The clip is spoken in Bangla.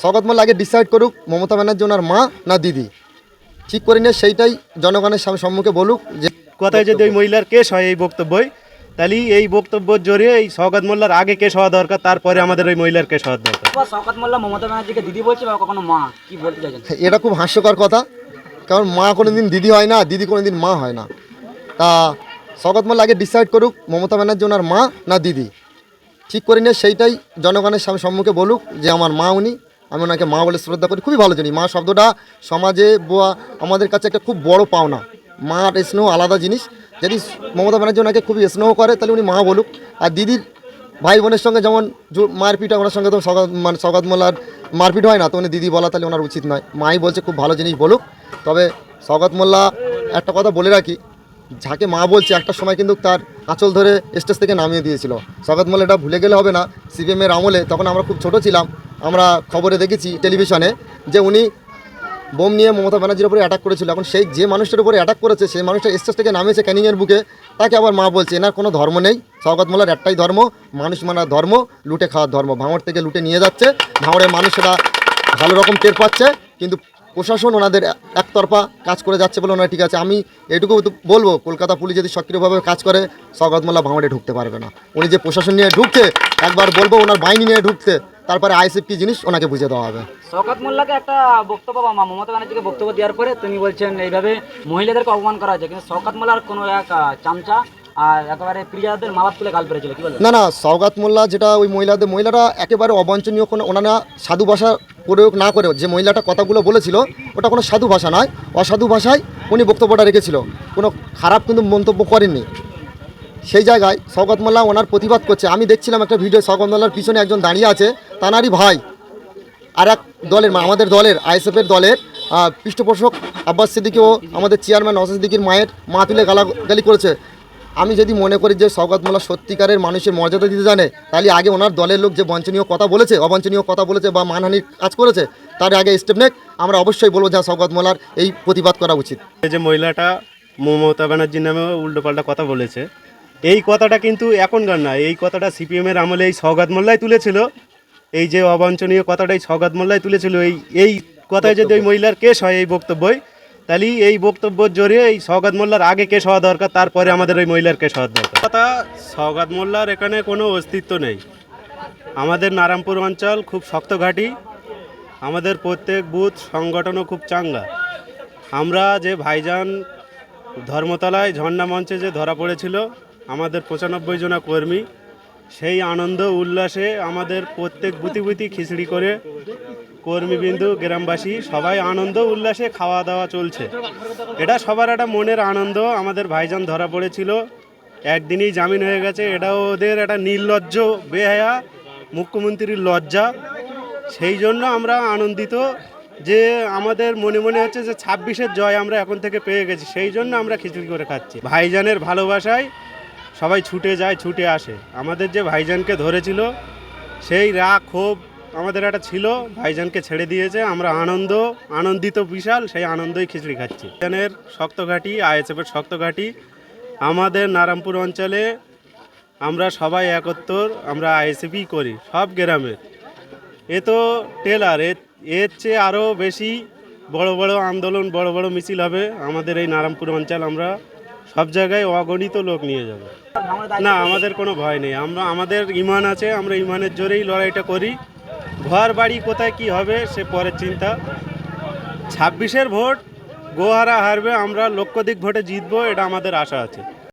শওকত মোল্লা আগে ডিসাইড করুক মমতা ব্যানার্জি ওনার মা না দিদি। ঠিক করে নিয়ে সেইটাই জনগণের সামনে সম্মুখে বলুক যে কথায় যদি ওই মহিলার কেস হয় এই বক্তব্যই তাহলে এই বক্তব্যের জড়িয়ে এই সৌগত মোল্লার আগে কেস হওয়া দরকার তারপরে আমাদের ওই মহিলার কেস হওয়া দরকার। শওকত মোল্লা মমতা ব্যানার্জিকে দিদি বলছে বা কখনো মা? কি বলতে চাইছেন? এটা খুব হাস্যকর কথা কারণ মা কোনো দিন দিদি হয় না দিদি কোনো দিন মা হয় না। তা শওকত মোল্লা আগে ডিসাইড করুক মমতা ব্যানার্জি ওনার মা না দিদি। ঠিক করে নিয়ে সেইটাই জনগণের সামনে সম্মুখে বলুক যে আমার মা উনি আমি ওনাকে মা বলে শ্রদ্ধা করি, খুবই ভালো জানি মা শব্দটা সমাজে বা আমাদের কাছে একটা খুব বড় পাওনা। মার স্নেহ আলাদা জিনিস। যদি মমতা ব্যানার্জি ওনাকে খুবই স্নেহ করে, তাহলে উনি মা বলুক। আর দিদির ভাই বোনের সঙ্গে যেমন মারপিট ওনার সঙ্গে তো সগাত মানে সগাত মোল্লার মারপিট হয় না, তো উনি দিদি বলা তাহলে ওনার উচিত নয়। মাই বলছে খুব ভালো জিনিস বলুক। তবে সগাত মোল্লা, একটা কথা বলে রাখি, যাকে মা বলছে একটা সময় কিন্তু তার আঁচল ধরে স্টেজ থেকে নামিয়ে দিয়েছিল। সগাত মোল্লা এটা ভুলে গেলে হবে না। সিপিএমের আমলে, তখন আমরা খুব ছোট ছিলাম। আমরা খবরে দেখেছি টেলিভিশনে যে উনি বোম নিয়ে মমতা ব্যানার্জির উপরে অ্যাটাক করেছিল। এখন সেই যে মানুষটার উপরে অ্যাটাক করেছে, সেই মানুষটা স্টেজ থেকে নামিয়েছে ক্যানিংয়ের বুকে, তাকে আবার মা বলছে, এনার কোনো ধর্ম নেই। সৌগত মোল্লার একটাই ধর্ম, মানুষ মানার ধর্ম, লুটে খাওয়ার ধর্ম। ভাঙড় থেকে লুটে নিয়ে যাচ্ছে। ভাঙড়ের মানুষেরা ভালো রকম টের পাচ্ছে, কিন্তু প্রশাসন ওনাদের একতরফা কাজ করে যাচ্ছে বলে ওনারা ঠিক আছে। আমি এটুকু বলব, কলকাতা পুলিশ যদি সক্রিয়ভাবে কাজ করে সৌগত মোল্লা ভাঙড়ে ঢুকতে পারবে না। উনি যে প্রশাসন নিয়ে ঢুকছে, একবার বলব, ওনার বাহিনী নিয়ে ঢুকতে তারপরে আইসিএফ কি জিনিস ওনাকে বুঝিয়ে দেওয়া হবে। শওকত মোল্লাকে একটা বক্তব্য বা মমতা ব্যানার্জিকে বক্তব্য দেওয়ার পরে তিনি বলছেন এইভাবে মহিলাদেরকে অপমান করা হয়েছে। কিন্তু শওকত মোল্লার কোনো এক চামচা আর একেবারে প্রিয়াদের মালাপ তুলে গাল পেরেছিল কি না না সৌগাত মোল্লা যেটা ওই মহিলাদের মহিলারা একেবারে অবাঞ্ছনীয় কোনো ওনারা সাধু ভাষা প্রয়োগ না করে যে মহিলাটা কথাগুলো বলেছিল ওটা কোনো সাধু ভাষা নয় অসাধু ভাষায় উনি বক্তব্যটা রেখেছিল। কোনো খারাপ কিন্তু মন্তব্য করেননি। সেই জায়গায় সৌগত মোল্লা ওনার প্রতিবাদ করছে। আমি দেখছিলাম একটা ভিডিও সৌগত মোল্লার পিছনে একজন দাঁড়িয়ে আছে, তানারই ভাই। আর এক দলের আমাদের দলের আইএসএফের দলের পৃষ্ঠপোষক আব্বাস সিদ্দিকিও আমাদের চেয়ারম্যান নওয়াজ সিদ্দিকির মায়ের মা তুলে গালাগালি করেছে। আমি যদি মনে করি যে সৌগত মোল্লা সত্যিকারের মানুষের মর্যাদা দিতে জানে, তাহলে আগে ওনার দলের লোক যে বঞ্চনীয় কথা বলেছে অবাঞ্ছনীয় কথা বলেছে বা মানহানির কাজ করেছে, তার আগে স্টেপ নেক। আমরা অবশ্যই বলব যে সৌগত মোল্লার এই প্রতিবাদ করা উচিত। যে মহিলাটা মমতা ব্যানার্জির নামে উল্টোপাল্টা কথা বলেছে এই কথাটা কিন্তু এখনকার না এই কথাটা সিপিএমের আমলে এই সৌগাত মোল্লাই তুলেছিল। এই যে অবাঞ্ছনীয় কথাটা এই সৌগাত মোল্লাই তুলেছিল এই এই কথায় যদি ওই মহিলার কেস হয় এই বক্তব্যই তাহলে এই বক্তব্যের জোরে এই সৌগাত মোল্লার আগে কেস হওয়া দরকার তারপরে আমাদের ওই মহিলার কেস হওয়া দরকার। কথা সৌগাত মোল্লার এখানে কোনো অস্তিত্ব নেই। আমাদের নারায়ণপুর অঞ্চল খুব শক্ত ঘাঁটি আমাদের প্রত্যেক বুথ সংগঠনও খুব চাঙ্গা। আমরা যে ভাইজান ধর্মতলায় ঝর্ণা মঞ্চে যে ধরা পড়েছিল আমাদের পঁচানব্বই জনা কর্মী, সেই আনন্দ, উল্লাসে আমাদের প্রত্যেক বুতি বুতি খিচড়ি করে কর্মীবিন্দু, গ্রামবাসী সবাই আনন্দ, উল্লাসে খাওয়া দাওয়া চলছে। এটা সবার একটা মনের আনন্দ, আমাদের ভাইজান ধরা পড়েছিল। একদিনই জামিন হয়ে গেছে, এটা ওদের একটা নির্লজ্জ, বেহায়া মুখ্যমন্ত্রীর লজ্জা। সেই জন্য আমরা আনন্দিত যে আমাদের মনে মনে হচ্ছে যে ছাব্বিশের জয় আমরা এখন থেকে পেয়ে গেছি, সেই জন্য আমরা খিচুড়ি করে খাচ্ছি। ভাইজানের ভালোবাসায় সবাই ছুটে যায়, ছুটে আসে। আমাদের যে ভাইজানকে ধরেছিল, সেই রাগ, ক্ষোভ আমাদের একটা ছিল। ভাইজানকে ছেড়ে দিয়েছে। আমরা আনন্দ, আনন্দিত বিশাল, সেই আনন্দই খিচুড়ি খাচ্ছি। ভাইজানের শক্তঘাটি আইএসএফের শক্তঘাটি আমাদের নারায়ণপুর অঞ্চলে আমরা সবাই একত্তর, আমরা আইএসএফই করি, সব গ্রামের। এ তো টেলার এর চেয়ে আরও বেশি বড় বড় আন্দোলন, বড় বড় মিছিল হবে আমাদের এই নারায়ণপুর অঞ্চল আমরা সব জায়গায় অগণিত লোক নিয়ে যাবে। না, আমাদের কোনো ভয় নেই। আমরা, আমাদের ইমান আছে, আমরা ইমানের জোরেই লড়াইটা করি। ঘর বাড়ি কোথায় কি হবে, সে পরের চিন্তা। ছাব্বিশের ভোট গোহারা হারবে, আমরা লক্ষাধিক ভোটে জিতবো, এটা আমাদের আশা আছে।